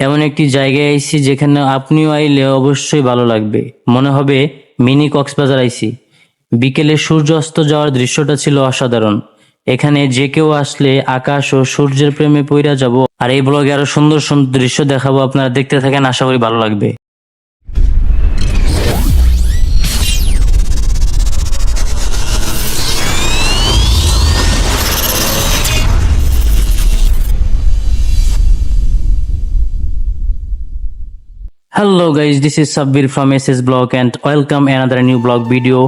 এমন একটি জায়গায় আইসি যেখানে আপনিও আইলে অবশ্যই ভালো লাগবে। মনে হবে মিনি কক্সবাজার আইছি বিকেলে সূর্য অস্ত যাওয়ার দৃশ্যটা ছিল অসাধারণ। এখানে যে কেউ আসলে আকাশ ও সূর্যের প্রেমে পইরা যাব। আর এই ব্লগে আরও সুন্দর সুন্দর দৃশ্য দেখাবো। আপনারা দেখতে থাকেন, আশা করি ভালো লাগবে। Hello guys this is Sabbir from S S blog and welcome another new blog video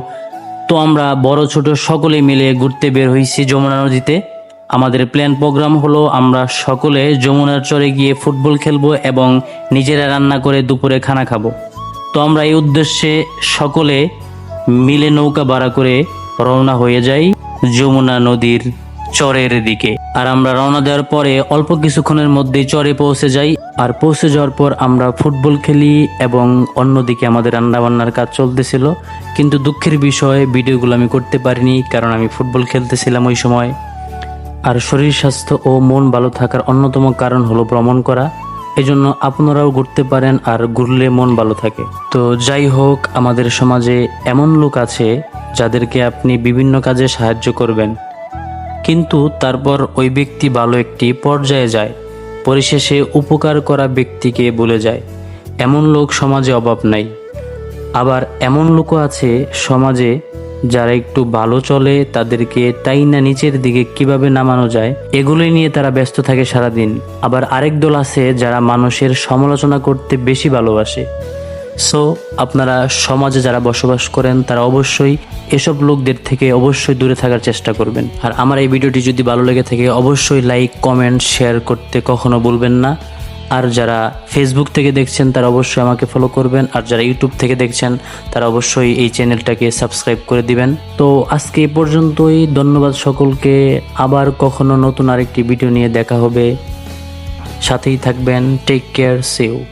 তো আমরা বড় ছোট সকলে মিলে ঘুরতে বের হয়েছি যমুনা নদীতে। আমাদের প্ল্যান প্রোগ্রাম হলো আমরা সকলে যমুনার চরে গিয়ে ফুটবল খেলব এবং নিজেরা রান্না করে দুপুরে খানা খাব। তো আমরা এই উদ্দেশ্যে সকলে মিলে নৌকা ভাড়া করে রওনা হয়ে যাই যমুনা নদীর চরের দিকে। আর আমরা রওনা দেওয়ার পরে অল্প কিছুক্ষণের মধ্যেই চরে পৌঁছে যাই। আর পৌঁছে যাওয়ার পর আমরা ফুটবল খেলি এবং অন্যদিকে আমাদের রান্নাবান্নার কাজ চলতেছিল। কিন্তু দুঃখের বিষয়, ভিডিওগুলো আমি করতে পারিনি কারণ আমি ফুটবল খেলতেছিলাম ওই সময়। আর শরীর স্বাস্থ্য ও মন ভালো থাকার অন্যতম কারণ হলো ভ্রমণ করা। এজন্য আপনারাও ঘুরতে পারেন আর ঘুরলে মন ভালো থাকে। তো যাই হোক, আমাদের সমাজে এমন লোক আছে যাদেরকে আপনি বিভিন্ন কাজে সাহায্য করবেন। কিন্তু তারপর ওই ব্যক্তি ভালো একটি পর্যায়ে যায়। পরিশেষে উপকার করা ব্যক্তিকে বলে যায়, এমন লোক সমাজে অভাব নাই। আবার এমন লোকও আছে সমাজে যারা একটু ভালো চলে, তাদেরকে তাই না নিচের দিকে কীভাবে নামানো যায়? এগুলোই নিয়ে তারা ব্যস্ত থাকে সারাদিন। আবার আরেক দল আছে যারা মানুষের সমালোচনা করতে বেশি ভালোবাসে। সো আপনারা সমাজে যারা বসবাস করেন, তারা অবশ্যই এসব লোকদের থেকে অবশ্যই দূরে থাকার চেষ্টা করবেন। আর আমার এই ভিডিওটি যদি ভালো লেগে থাকে, অবশ্যই লাইক কমেন্ট শেয়ার করতে কখনো বলবেন না। আর যারা ফেসবুক থেকে দেখছেন, তারা অবশ্যই আমাকে ফলো করবেন। আর যারা ইউটিউব থেকে দেখছেন, তারা অবশ্যই এই চ্যানেলটাকে সাবস্ক্রাইব করে দিবেন। তো আজকে এ পর্যন্তই। ধন্যবাদ সকলকে। আবার কখনো নতুন আরেকটি ভিডিও নিয়ে দেখা হবে। সাথেই থাকবেন। টেক কেয়ার সেও